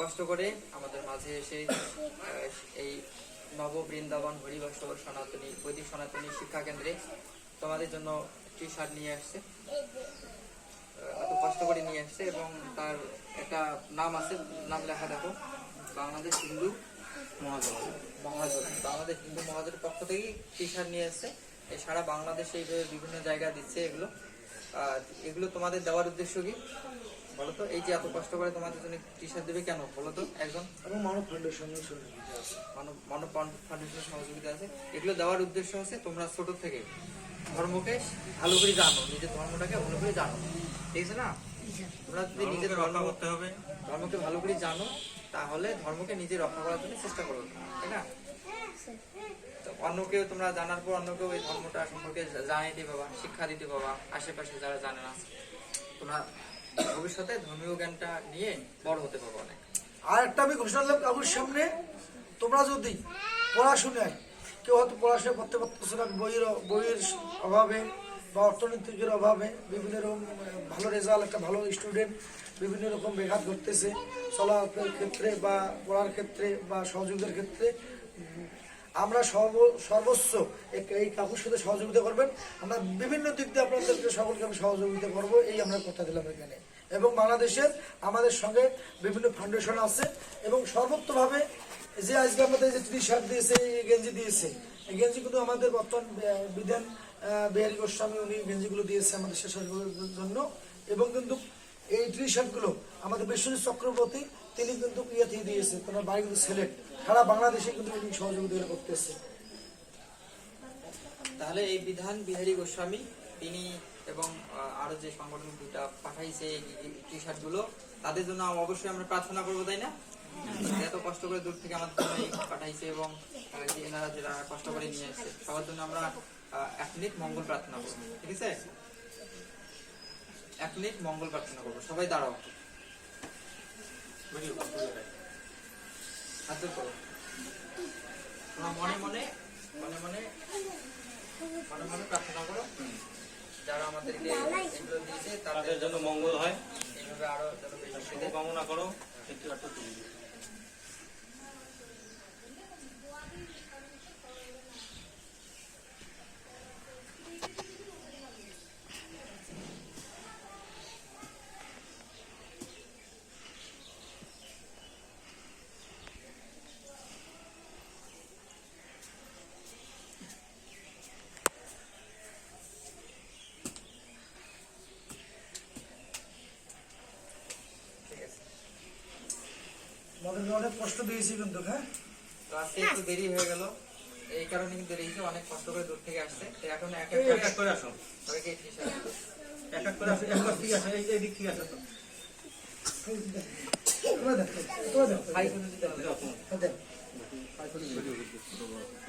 কষ্ট করে আমাদের মাঝে এসে এই নব বৃন্দাবন হরিবংশ সনাতনী, বৈদিক সনাতনী শিক্ষা কেন্দ্রে তোমাদের জন্য টি শার্ট নিয়ে আসছে। এত কষ্ট করে নিয়ে আসছে এবং তার একটা নাম আছে, নাম লেখা দেখো, বাংলাদেশ হিন্দু মহাজন বাংলাদেশ হিন্দু মহাজনের পক্ষ থেকেই টি শার্ট নিয়ে আসছে। সারা বাংলাদেশে এইভাবে বিভিন্ন জায়গা দিচ্ছে এগুলো। এগুলো তোমাদের দেওয়ার উদ্দেশ্য কি? বলো তো এই যে এত কষ্ট করে তোমাদের জন্য টি শার্ট দেবে কেন? বলো তো একজন। মানব ফাউন্ডেশনের সহযোগিতা আছে। মানব মানব ফাউন্ডেশনের সহযোগিতা আছে। এগুলো দেওয়ার উদ্দেশ্য হচ্ছে তোমরা ছোট থেকে ধর্মকে ভালো করে জানো নিজের ধর্মটাকে ভালো করে জানো। ঠিক আছে না? তোমরা যদি নিজের ধর্ম করতে হবে। ধর্মকে ভালো করে জানো তাহলে ধর্মকে নিজে রক্ষা করার জন্য চেষ্টা করো। তাই না? অন্যকেও তোমরা জানার পর অন্যকেও এই ধর্মটা সম্পর্কে দিতে পাবা শিক্ষা দিতে পাবা আশেপাশে যারা জানে না, তোমরা ভবিষ্যতে ধর্মীয় জ্ঞানটা নিয়ে বড় হতে পারব অনেক। আর একটা আমি ঘোষণা দিলাম, কাকুর সামনে, তোমরা যদি পড়াশোনায় কেউ হয়তো পড়াশোনা করতে পারতেছে না, বইয়ের বইয়ের অভাবে বা অর্থনৈতিকের অভাবে, বিভিন্ন রকম ভালো রেজাল্ট একটা ভালো স্টুডেন্ট বিভিন্ন রকম ব্যাঘাত ঘটতেছে চলাফেরার ক্ষেত্রে বা পড়ার ক্ষেত্রে বা সহযোগের ক্ষেত্রে আমরা সর্ব সর্বোচ্চ এই কাকুর সাথে সহযোগিতা করবেন। আমরা বিভিন্ন দিক দিয়ে আপনাদেরকে সকলকে আমি সহযোগিতা করব, এই আমরা কথা দিলাম এখানে। এবং বাংলাদেশের আমাদের সঙ্গে বিভিন্ন ফাউন্ডেশন আছে এবং সর্বোত্তভাবে যে আজকে আমাদের যে ত্রিশ শার্ট দিয়েছে, এই গেঞ্জি দিয়েছে, এই গেঞ্জিগুলো আমাদের বর্তমান বিধান বিহারী গোস্বামী উনি গেঞ্জিগুলো দিয়েছে আমাদের স্বেচ্ছাসেবকদের জন্য। এবং কিন্তু এই টি শার্টগুলো আমাদের বিশ্বজিৎ চক্রবর্তী, তিনি কিন্তু ইয়ে দিয়েছে তোমার বাড়ি কিন্তু সিলেট। সারা বাংলাদেশে কিন্তু উনি সহযোগিতা করতেছে। তাহলে এই বিধান বিহারী গোস্বামী, তিনি এবং আরও যে সংগঠন দুটা পাঠাইছে টি শার্টগুলো তাদের জন্য অবশ্যই আমরা প্রার্থনা করব, তাই না? এত কষ্ট করে দূর থেকে আমাদের জন্য পাঠাইছে এবং এনারা যারা কষ্ট করে নিয়ে আসছে সবার জন্য আমরা এক মিনিট মঙ্গল প্রার্থনা করব, ঠিক আছে? এক মিনিট মঙ্গল প্রার্থনা করব। সবাই দাঁড়াও। হাত জোড় করো মনে মনে মনে মনে মনে মনে প্রার্থনা করো। যারা আমাদেরকে এগুলো দিয়েছে তাদের জন্য মঙ্গল হয়। এইভাবে আরও যেন বেশি করো বেশি কামনা করো। একটু অনেক কষ্ট দিয়েছি কিন্তু হ্যাঁ? তো আজকে একটু দেরি হয়ে গেল। এই কারণে কিন্তু দেরি হয়েছে অনেক কষ্ট করে দূর থেকে আসছে। তো এখন এক এক করে আসো। তবে t-shirt এক এক করে আসো এক ঠিক আছে এই এই দিক ঠিক আছে। তো দেখো দেখো। হাই করে দিতে হবে। দেখো।